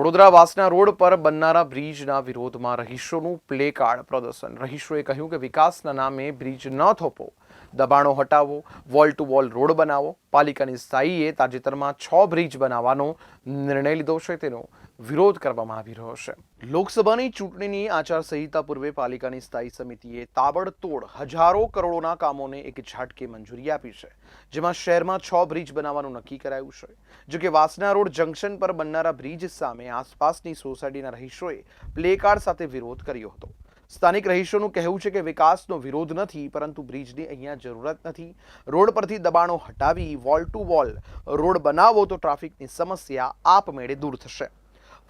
વડોદરા વાસના રોડ પર બનનારા બ્રિજના વિરોધમાં રહીશોનું પ્લે કાર્ડ પ્રદર્શન. રહીશોએ કહ્યું કે વિકાસના નામે બ્રિજ ન થોપો. દબાણો હટાવો વોલ ટુ વોલ રોડ બનાવો. પાલિકાની સ્થાયીએ તાજેતરમાં છ બ્રિજ બનાવવાનો નિર્ણય લીધો છે. તેનો વિરોધ કરવામાં આવી રહ્યો છે. લોકસભાની ચૂંટણીની આચારસંહિતા પૂર્વે પાલિકાની સ્થાયી સમિતિએ તાબડતોડ હજારો કરોડોના કામોને એક ઝાટકે મંજૂરી આપી છે, જેમાં શહેરમાં છ બ્રિજ બનાવવાનું નક્કી કરાયું છે. જો કે વાસના રોડ જંકશન પર બનનારા બ્રિજ સામે આસપાસની સોસાયટીના રહીશોએ પ્લેકાર્ડ સાથે વિરોધ કર્યો હતો. સ્થાનિક રહીશોનું કહેવું છે કે વિકાસનો વિરોધ નથી, પરંતુ બ્રિજની અહીંયા જરૂરત નથી. રોડ પરથી દબાણો હટાવી વોલ ટુ વોલ રોડ બનાવો તો ટ્રાફિકની સમસ્યા આપમેળે દૂર થશે.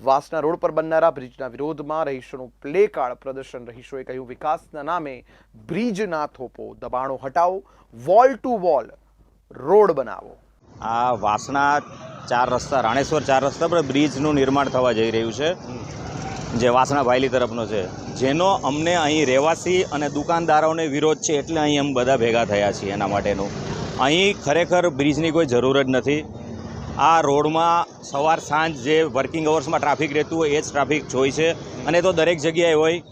વાસના રોડ પર બનનારા બ્રિજના વિરોધમાં રહીશોનું પ્લે કાર્ડ પ્રદર્શન. રહીશોએ કહ્યું, વિકાસના નામે બ્રિજના થોપો દબાણો હટાવો વોલ ટુ વોલ રોડ બનાવો. આ વાસણા ચાર રસ્તા, રાણેશ્વર ચાર રસ્તા પર બ્રિજનું નિર્માણ થવા જઈ રહ્યું છે. જે વાસણા ભાયલી તરફનો છે, જેનો અમને અહીં રહેવાસી અને દુકાનદારોને વિરોધ છે એટલે અહીં અમે બધા ભેગા થયા છીએ એના માટેનું. અહીં ખરેખર બ્રિજની કોઈ જરૂર જ નથી. આ રોડમાં સવાર સાંજ જે વર્કિંગ અવર્સમાં ટ્રાફિક રહેતું હોય એ જ ટ્રાફિક જોઈ છે અને તો દરેક જગ્યાએ હોય.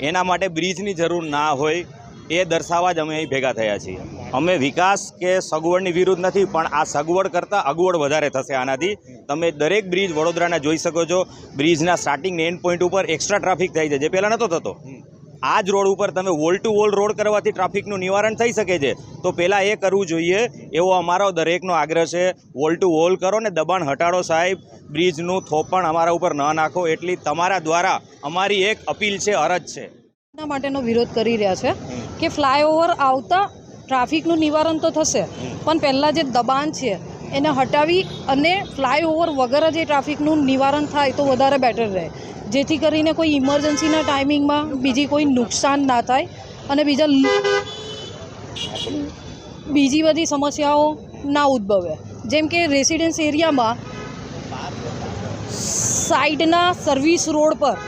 એના માટે બ્રિજની જરૂર ના હોય એ દર્શાવવા જ અમે અહીં ભેગા થયા છીએ. અમે વિકાસ કે સગવડની વિરુદ્ધ નથી પણ આ સગવડ કરતાં અગવડ વધારે થશે આનાથી. તમે દરેક બ્રિજ વડોદરાના જોઈ શકો છો. બ્રિજના સ્ટાર્ટિંગ એન્ડ પોઈન્ટ ઉપર એક્સ્ટ્રા ટ્રાફિક થાય છે જે પહેલાં નહોતો થતો. આ જ રોડ ઉપર તમે વોલ ટુ વોલ રોડ કરવાથી ટ્રાફિકનું નિવારણ થઈ શકે છે. તો પહેલાં એ કરવું જોઈએ. એવો અમારો દરેકનો આગ્રહ છે. વોલ ટુ વોલ કરો ને દબાણ હટાડો સાહેબ. બ્રિજનું થોપણ અમારા ઉપર ન નાખો. એટલી તમારા દ્વારા અમારી એક અપીલ છે અરજ છે. એના માટેનો વિરોધ કરી રહ્યા છે કે ફ્લાયઓવર આવતા ટ્રાફિકનું નિવારણ તો થશે. પણ પહેલાં જે દબાણ છે, એને હટાવી અને ફ્લાયઓવર વગર જે ટ્રાફિકનું નિવારણ થાય તો વધારે બેટર રહે. જેથી કરીને કોઈ ઇમરજન્સીના ટાઈમિંગમાં બીજી કોઈ નુકસાન ના થાય અને બીજા બીજી બધી સમસ્યાઓ ના ઉદ્ભવે. જેમ કે રેસિડેન્સ એરિયામાં સાઈડના સર્વિસ રોડ પર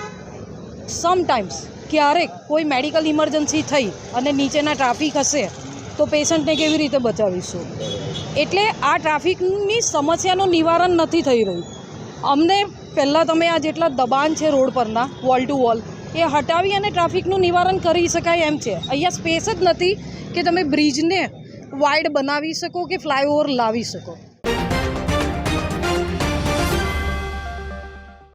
સમટાઈમ્સ ક્યારેક કોઈ મેડિકલ ઇમરજન્સી થઈ અને નીચેના ટ્રાફિક હશે તો પેશન્ટને કેવી રીતે બચાવીશું? એટલે આ ટ્રાફિકની સમસ્યાનું નિવારણ નથી થઈ રહ્યું. અમને પહેલાં તમે આ જેટલા દબાણ છે રોડ પરના, વોલ ટુ વોલ, એ હટાવી અને ટ્રાફિકનું નિવારણ કરી શકાય એમ છે. અહીંયા સ્પેસ જ નથી કે તમે બ્રિજને વાઇડ બનાવી શકો કે ફ્લાયઓવર લાવી શકો.